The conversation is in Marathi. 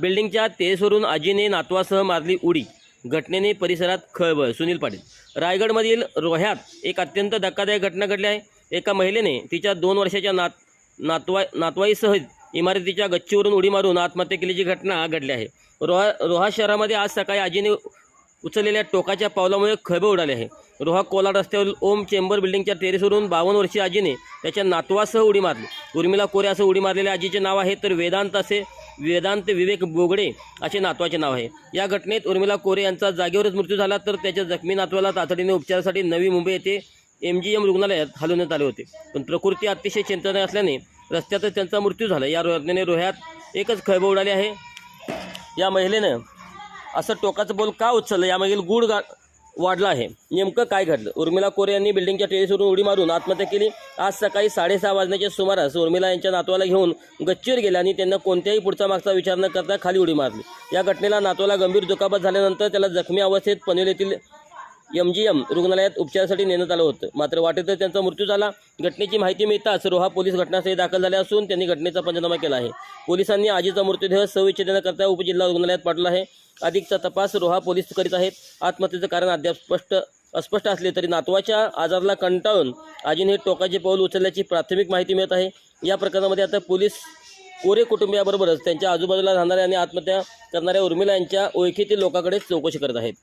बिल्डिंगच्या तेसवरून आजीने नातवासह मारली उडी. घटनेने परिसरात खळबळ. सुनील पाटील. रायगडमधील रोह्यात एक अत्यंत धक्कादायक घटना घडली आहे. एका महिलेने तिच्या दोन वर्षाच्या नात नातवा नातवाईसह इमारतीच्या गच्चीवरून उडी मारून आत्महत्या केल्याची घटना घडली आहे. रोहा रोहा शहरामध्ये आज सकाळी आजीने उचललेल्या टोकाच्या पावलामुळे खळबळ उडाले आहे. रोहा कोलाड रस्त्यावरील ओम चेंबर बिल्डिंगच्या टेरेसवरून बावन्न वर्षीय आजीने त्याच्या नातवासह उडी मारली. उर्मिला कोरे असं उडी मारलेल्या आजीचे नाव आहे तर वेदांत असे वेदांत विवेक बोगडे असे नातवाचे नाव आहे. या घटनेत उर्मिला कोरे यांचा जागेवरच मृत्यू झाला तर त्याच्या जखमी नातवाला तातडीने उपचारासाठी नवी मुंबई येथे एम जी एम रुग्णालयात हलवण्यात आले होते. पण प्रकृती अतिशय चिंतनीय असल्याने रस्त्यातच त्यांचा मृत्यू झाला. या घटनेने रोह्यात एकच खळबळ उडाली आहे. या महिलेनं असं टोकाचं बोल का उचललं? यामागील गुढ गा वाढला आहे. नेमकं काय घडलं? उर्मिला कोरे यांनी बिल्डिंगच्या टेरेसवरून उडी मारून आत्महत्या केली. आज सकाळी साडेसहा वाजण्याच्या सुमारास उर्मिला यांच्या नातवाला घेऊन गच्चीवर गेल्या आणि त्यांना कोणत्याही पुढचा मागचा विचार न करता खाली उडी मारली. या घटनेला नातवाला गंभीर दुखापत झाल्यानंतर त्याला जखमी अवस्थेत पनवेल येथील एम जी एम रुग्णालयात उपचारासाठी नेण्यात आलं होतं. मात्र वाटेतच त्यांचा मृत्यू झाला. घटनेची माहिती मिळताच रोहा पोलीस घटनास्थळी दाखल झाले असून त्यांनी घटनेचा पंचनामा केला आहे. पोलिसांनी आजीचा मृत्यूदेह सविच्छेदनाकरता उपजिल्हा रुग्णालयात पाठवला आहे. अधिकचा तपास रोहा पोलीस करीत आहेत. आत्महत्येचं कारण अद्याप स्पष्ट अस्पष्ट असले तरी नातवाच्या आजाराला कंटाळून आजीने टोकाचे पाऊल उचलल्याची प्राथमिक माहिती मिळत आहे. या प्रकरणामध्ये आता पोलीस कोरे कुटुंबियाबरोबरच त्यांच्या आजूबाजूला राहणाऱ्या आणि आत्महत्या करणाऱ्या उर्मिला यांच्या ओळखीतील लोकांकडे चौकशी करत आहेत.